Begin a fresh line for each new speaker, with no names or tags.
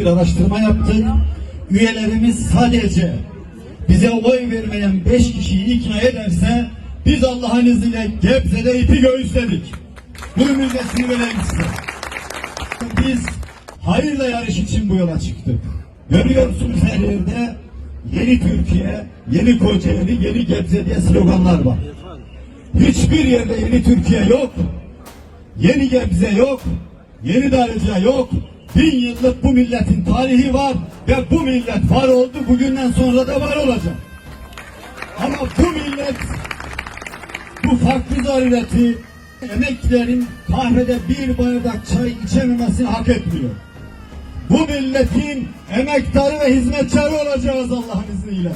bir araştırma yaptık. Üyelerimiz sadece bize oy vermeyen beş kişiyi ikna ederse biz Allah'ın izniyle Gebze'de ipi göğüsledik. Bunun müjdesini verelim size. Biz hayırla yarış için bu yola çıktık. Görüyorsunuz her yerde yeni Türkiye, yeni Kocaeli, yeni Gebze diye sloganlar var. Hiçbir yerde yeni Türkiye yok. Yeni Gebze yok. Yeni Darıca yok. Bin yıllık bu milletin tarihi var ve bu millet var oldu bugünden sonra da var olacak. Ama bu millet bu farklı zarureti emeklilerin kahvede bir bardak çay içememesini hak etmiyor. Bu milletin emektarı ve hizmetçarı olacağız Allah'ın izniyle.